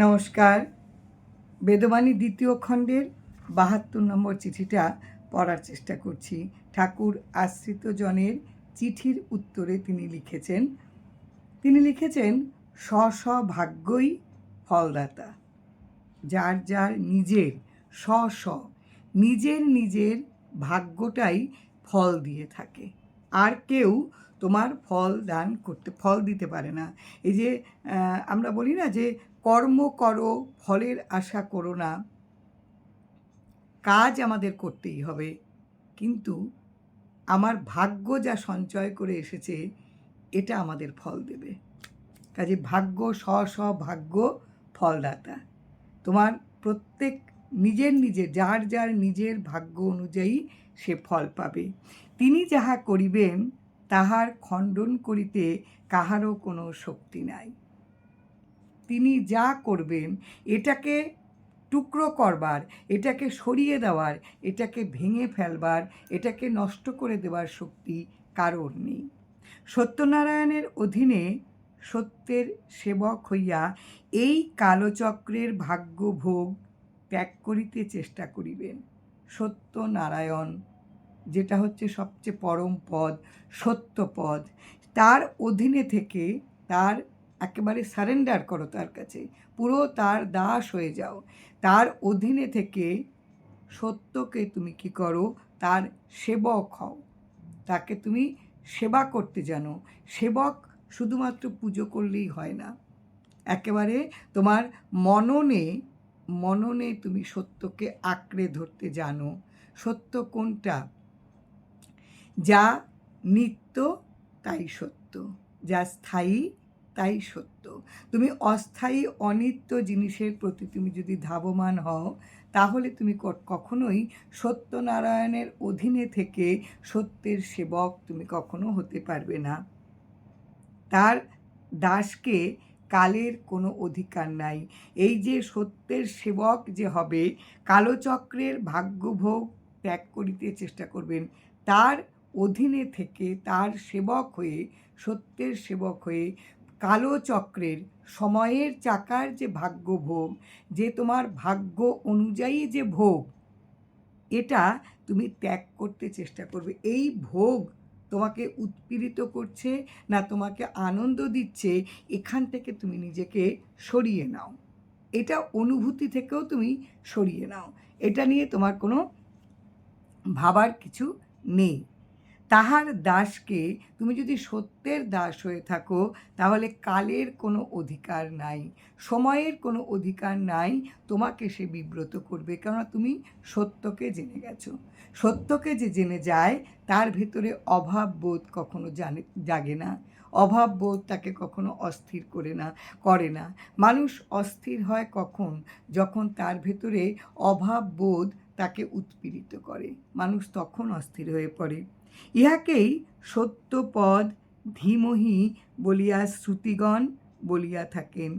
নমস্কার। বেদবাণী দ্বিতীয় খণ্ডের বাহাত্তর নম্বর চিঠিটা পড়ার চেষ্টা করছি। ঠাকুর আশ্রিত জনের চিঠির উত্তরে তিনি লিখেছেন তিনি লিখেছেন স্ব ভাগ্যই ফলদাতা। যার যার নিজের স্ব স্ব নিজের নিজের ভাগ্যটাই ফল দিয়ে থাকে। আর কেউ তোমার ফল দান করতে, ফল দিতে পারে না। এই যে আমরা বলি না যে কর্ম করো, ফলের আশা করো না। কাজ আমাদের করতেই হবে। কিন্তু আমার ভাগ্য যা সঞ্চয় করে এসেছে, এটা আমাদের ফল দেবে। কাজে ভাগ্য স্ব স্ব ভাগ্য ফলদাতা। তোমার প্রত্যেক নিজের নিজের, যার যার নিজের ভাগ্য অনুযায়ী সে ফল পাবে। তিনি যাহা করিবেন, তাহার খণ্ডন করিতে কাহারও কোনো শক্তি নাই। তিনি যা করবেন, এটাকে টুকরো করবার, এটাকে সরিয়ে দেওয়ার, এটাকে ভেঙে ফেলবার, এটাকে নষ্ট করে দেওয়ার শক্তি কারোর নেই। সত্যনারায়ণের অধীনে সত্যের সেবক হইয়া এই কালচক্রের ভাগ্যভোগ ত্যাগ করিতে চেষ্টা করিবেন। সত্যনারায়ণ, যেটা হচ্ছে সবচেয়ে পরম পদ, সত্য পদ, তার অধীনে থেকে তার একেবারে সারেন্ডার করো তার কাছে। পুরো তার দাস হয়ে যাও। তার অধীনে থেকে সত্যকে তুমি কি করো? তার সেবক হও। তাকে তুমি সেবা করতে জানো। সেবক শুধুমাত্র পুজো করলেই হয় না। একেবারে তোমার মননে মননে তুমি সত্যকে আঁকড়ে ধরতে জানো। সত্য কোনটা? যা নিত্য তাই সত্য। যা স্থায়ী তাই সত্য। তুমি অস্থায়ী অনিত্য জিনিসের প্রতি তুমি যদি ধাবমান হও, তাহলে তুমি কখনোই সত্যনারায়ণের অধীনে থেকে সত্যের সেবক তুমি কখনো হতে পারবে না। তার দাসকে কালের কোনো অধিকার নাই। এই যে সত্যের সেবক যে হবে, কালোচক্রের ভাগ্যভোগ ত্যাগ করিতে চেষ্টা করবেন। তার অধীনে থেকে তার সেবক হয়ে, সত্যের সেবক হয়ে কালচক্রের সময়ের চাকার যে ভাগ্যভোগ, যে তোমার ভাগ্য অনুযায়ী যে ভোগ, এটা তুমি ত্যাগ করতে চেষ্টা করবে। এই ভোগ তোমাকে উৎপীড়িত করছে না তোমাকে আনন্দ দিচ্ছে, এখান থেকে তুমি নিজেকে সরিয়ে নাও। এটা অনুভূতি থেকেও তুমি সরিয়ে নাও। এটা নিয়ে তোমার কোনো ভাবার কিছু নেই। তাহার দাসকে তুমি যদি সত্যের দাস হয়ে থাকো, তাহলে কালের কোনো অধিকার নাই। সময়ের কোনো অধিকার নাই। তোমাকে সে বিব্রত করবে। কেননা তুমি সত্যকে জেনে গেছো। সত্যকে যে জেনে যায়, তার ভেতরে অভাব বোধ কখনো জানে, জাগে না। অভাব বোধ তাকে কখনো অস্থির করে না করে না। মানুষ অস্থির হয় কখন? যখন তার ভেতরে অভাব বোধ তাকে উৎপীড়িত করে। মানুষ তখন অস্থির হয়ে পড়ে। ইহাকেই সত্যপদ ধীমহি বলিয়া শ্রুতিগণ বলিয়া থাকেন।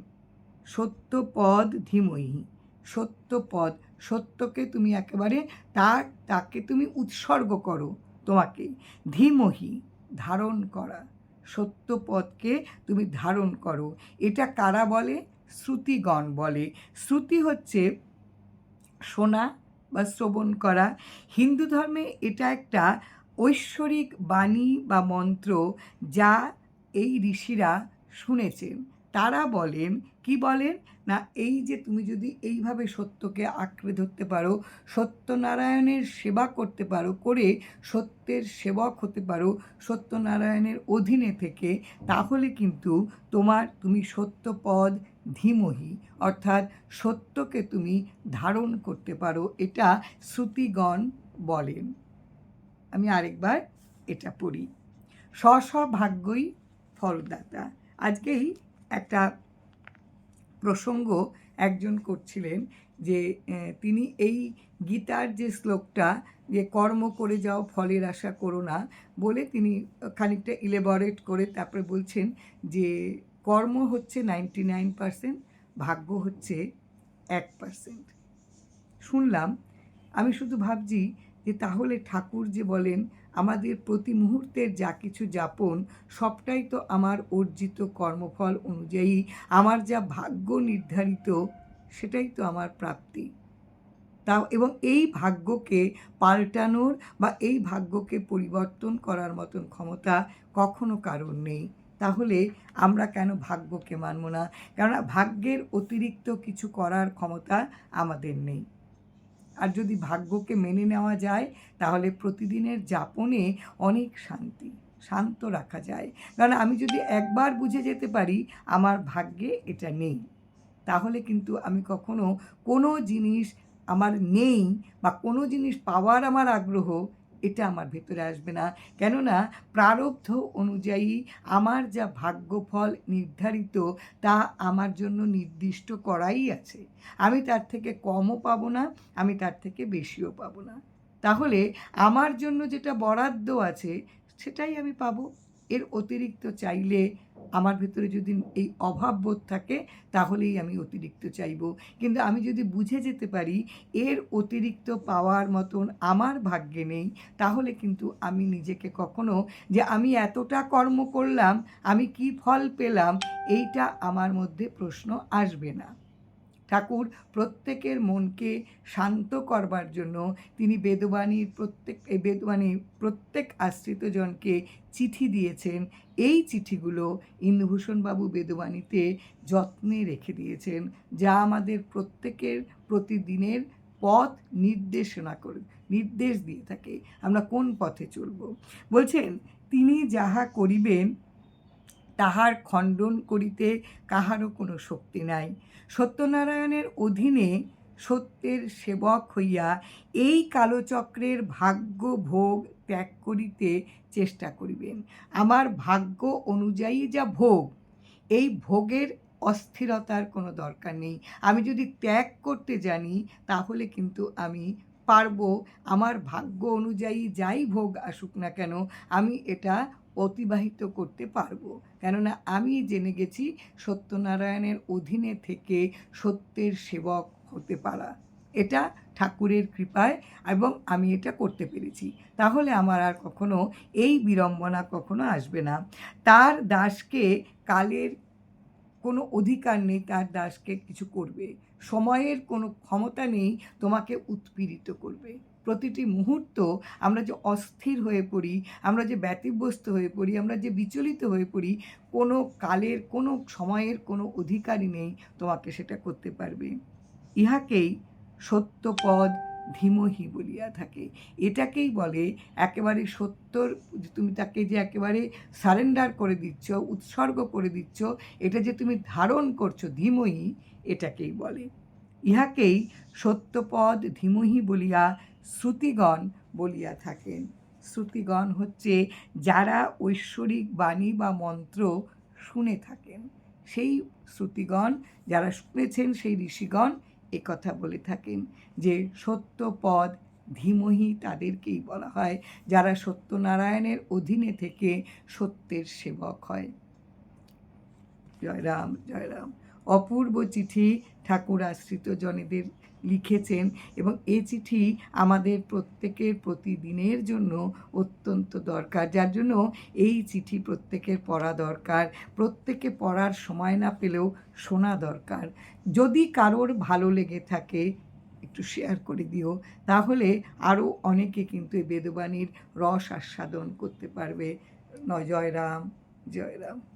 সত্যপদ ধীমহি, সত্যপদ, সত্যকে তুমি একেবারে তার তাকে তুমি উৎসর্গ করো তোমাকে। ধীমহি, ধারণ করা, সত্যপদকে তুমি ধারণ করো। এটা কারা বলে? শ্রুতিগণ বলে। শ্রুতি হচ্ছে শোনা বা শ্রবণ করা। হিন্দু ধর্মে এটা একটা ঐশ্বরিক বাণী বা মন্ত্র যা এই ঋষিরা শুনেছেন তারা বলেন, কি বলেন? না, এই যে তুমি যদি এইভাবে সত্যকে আঁকড়ে ধরতে পারো, সত্যনারায়ণের সেবা করতে পারো, করে সত্যের সেবক হতে পারো সত্যনারায়ণের অধীনে থেকে, তাহলে কিন্তু তোমার, তুমি সত্যপদ ধীমহি, অর্থাৎ সত্যকে তুমি ধারণ করতে পারো, এটা শ্রুতিগণ বলেন। আমি আরেকবার এটা পড়ি। স্ব স্ব ভাগ্যই ফলদাতা। আজকেই একটা প্রসঙ্গ একজন করছিলেন যে তিনি এই গীতার যে শ্লোকটা যে, কর্ম করে যাও, ফলের আশা করো না, বলে তিনি খানিকটা ইলেবরেট করে তারপরে বলছেন যে, কর্ম হচ্ছে নাইনটি নাইন পারসেন্ট, ভাগ্য হচ্ছে এক পারসেন্ট। শুনলাম, আমি শুধু ভাবছি যে তাহলে ঠাকুর যে বলেন, আমাদের প্রতি মুহূর্তের যা কিছু যাপন, সবটাই তো আমার অর্জিত কর্মফল অনুযায়ী, আমার যা ভাগ্য নির্ধারিত, সেটাই তো আমার প্রাপ্তি। তা এবং এই ভাগ্যকে পাল্টানোর বা এই ভাগ্যকে পরিবর্তন করার মতন ক্ষমতা কখনো কারোর নেই। তাহলে আমরা কেন ভাগ্যকে মানব না? কেননা ভাগ্যের অতিরিক্ত কিছু করার ক্ষমতা আমাদের নেই। আর যদি ভাগ্যকে মেনে নেওয়া যায়, তাহলে প্রতিদিনের যাপনে অনেক শান্তি, শান্ত রাখা যায়। কারণ আমি যদি একবার বুঝে যেতে পারি, আমার ভাগ্যে এটা নেই। তাহলে কিন্তু আমি কখনো কোনো জিনিস আমার নেই বা কোনো জিনিস পাওয়ার আমার আগ্রহ এটা আমার ভেতরে আসবে না। কেননা প্রারব্ধ অনুযায়ী আমার যা ভাগ্যফল নির্ধারিত তা আমার জন্য নির্দিষ্ট করাই আছে। আমি তার থেকে কমও পাবো না, আমি তার থেকে বেশিও পাবো না। তাহলে আমার জন্য যেটা বরাদ্দ আছে, সেটাই আমি পাবো। এর অতিরিক্ত চাইলে আমার ভেতরে যদি এই অভাব বোধ থাকে, তাহলেই আমি অতিরিক্ত চাইব। কিন্তু আমি যদি বুঝে যেতে পারি, এর অতিরিক্ত পাওয়ার মতন আমার ভাগ্যে নেই, তাহলে কিন্তু আমি নিজেকে কখনো যে আমি এতটা কর্ম করলাম, আমি কি ফল পেলাম, এইটা আমার মধ্যে প্রশ্ন আসবে না। ঠাকুর প্রত্যেকের মনকে শান্ত করবার জন্য তিনি বেদবাণীর প্রত্যেক, এই বেদবাণীর প্রত্যেক আশ্রিতজনকে চিঠি দিয়েছেন। এই চিঠিগুলো ইন্দুভূষণবাবু বেদবাণীতে যত্নে রেখে দিয়েছেন, যা আমাদের প্রত্যেকের প্রতিদিনের পথ নির্দেশনা করে, নির্দেশ দিয়ে থাকে। আমরা কোন পথে চলব? বলছেন, তিনি যাহা করিবেন তাহার খণ্ডন করিতে কাহারও কোনো শক্তি নাই। সত্যনারায়ণের অধীনে সত্যের সেবক হইয়া এই কালোচক্রের ভাগ্য ভোগ ত্যাগ করিতে চেষ্টা করিবেন। আমার ভাগ্য অনুযায়ী যা ভোগ, এই ভোগের অস্থিরতার কোনো দরকার নেই। আমি যদি ত্যাগ করতে জানি, তাহলে কিন্তু আমি পারব। আমার ভাগ্য অনুযায়ী যাই ভোগ আসুক না কেন, আমি এটা অতিবাহিত করতে পারব। কেননা আমি জেনে গেছি সত্যনারায়ণের অধীনে থেকে সত্যের সেবক হতে পারা। এটা ঠাকুরের কৃপায় এবং আমি এটা করতে পেরেছি। তাহলে আমার আর কখনো এই বিড়ম্বনা কখনো আসবে না। তার দাসকে কালের কোনো অধিকার নেই, তার দাসকে কিছু করবে। সময়ের কোনো ক্ষমতা নেই, তোমাকে উৎপীড়িত করবে। প্রতিটি মুহূর্ত আমরা যে অস্থির হয়ে পড়ি, আমরা যে ব্যতিব্যস্ত হয়ে পড়ি, আমরা যে বিচলিত হয়ে পড়ি, কোনো কালের, কোনো সময়ের কোনো অধিকারই নেই তোমাকে সেটা করতে পারবে। ইহাকেই সত্যপদ ধীমহি বলিয়া থাকে। এটাকেই বলে একেবারে সত্যর, তুমি তাকে যে একেবারে সারেন্ডার করে দিচ্ছ, উৎসর্গ করে দিচ্ছ, এটা যে তুমি ধারণ করছ ধীমহি, এটাকেই বলে। ইহাকেই সত্যপদ ধীমহি বলিয়া শ্রুতিগণ বলিয়া থাকেন। শ্রুতিগণ হচ্ছে যারা ঐশ্বরিক বাণী বা মন্ত্র শুনে থাকেন। সেই শ্রুতিগণ যারা শুনেছেন, সেই ঋষিগণ কথা বলে থাকেন যে সত্যপদ ধীমহি তাদেরকেই বলা হয়, যারা সত্যনারায়ণের অধীনে থেকে সত্যের সেবক হয়। জয় রাম জয় রাম অপূর্ব চিঠি ঠাকুর আশ্রিত জনেদের লিখেছেন এবং এই চিঠি আমাদের প্রত্যেকের প্রতিদিনের জন্য অত্যন্ত দরকার। যার জন্য এই চিঠি প্রত্যেকের পড়া দরকার, প্রত্যেকে পড়ার সময় না পেলেও শোনা দরকার। যদি কারোর ভালো লেগে থাকে, একটু শেয়ার করে দিও, তাহলে আরও অনেকে কিন্তু এই বেদবাণীর রস আস্বাদন করতে পারবে। নয়, জয় রাম জয় রাম।